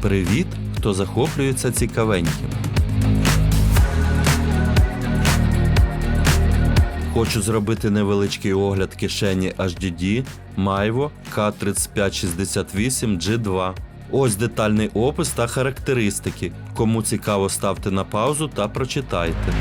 Привіт, хто захоплюється цікавеньким. Хочу зробити невеличкий огляд кишені HDD Maivo K3568 G2. Ось детальний опис та характеристики. Кому цікаво, ставте на паузу та прочитайте.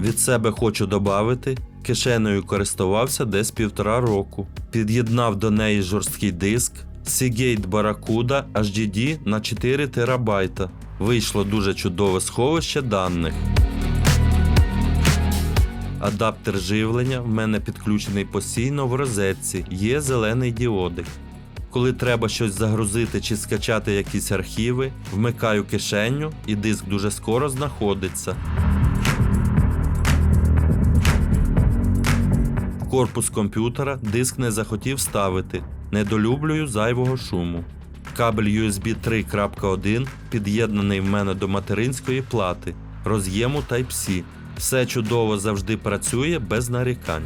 Від себе хочу додати, кишеною користувався десь півтора року. Під'єднав до неї жорсткий диск Seagate Barracuda HDD на 4 терабайта. Вийшло дуже чудове сховище даних. Адаптер живлення в мене підключений постійно в розетці, є зелений діодик. Коли треба щось загрузити чи скачати якісь архіви, вмикаю кишеню і диск дуже скоро знаходиться. Корпус комп'ютера диск не захотів ставити. Недолюблюю зайвого шуму. Кабель USB 3.1 під'єднаний в мене до материнської плати, роз'єму Type-C. Все чудово завжди працює без нарікань.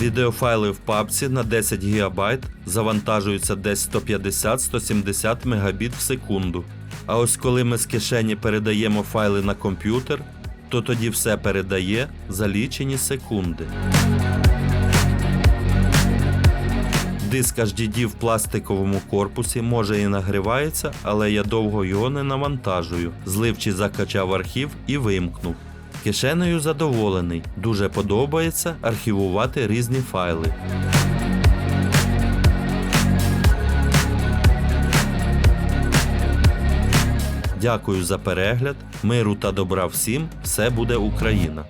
Відеофайли в папці на 10 ГБ завантажуються десь 150-170 Мбіт в секунду. А ось коли ми з кишені передаємо файли на комп'ютер, то тоді все передає за лічені секунди. Диск HDD в пластиковому корпусі може і нагрівається, але я довго його не навантажую. Злив чи закачав архів і вимкнув. Кишенею задоволений. Дуже подобається архівувати різні файли. Дякую за перегляд. Миру та добра всім. Все буде Україна!